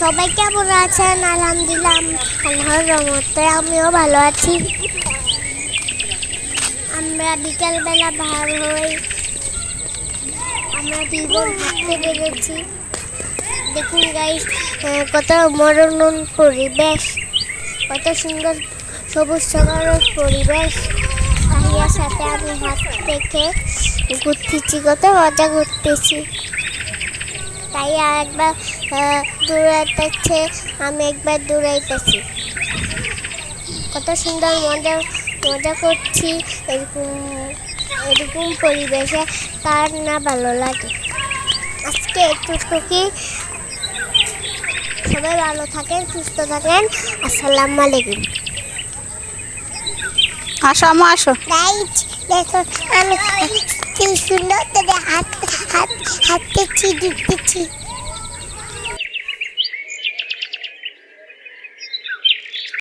সবাই কেমন আছেন? আলহামদুলিল্লাহ, আল্লাহর রহমতে আমিও ভালো আছি। আমরা বিকালবেলা ভার হই। আমরা দুজন হাঁটতে বেরোচ্ছি। দেখুন গাইস কত মনোরম পরিবেশ, কত সুন্দর সবুজ সবুজ পরিবেশ। আহিয়ার সাথে আমি হাত থেকে ঘুরতেছি, কত মজা করতেছি। তাই আর একবার দৌড়াইতেছে আমি একবার দৌড়াইতেছি। কত সুন্দর মজা মজা করছি এরকম এরকম পরিবেশে কার না ভালো লাগে। আজকে একটু টুকি সবাই ভালো থাকেন সুস্থ থাকেন আসসালামু আলাইকুম। আসো আমু আসো। আমি কি সুন্দর করে হাত হাত হাঁটতেছি দিতেছি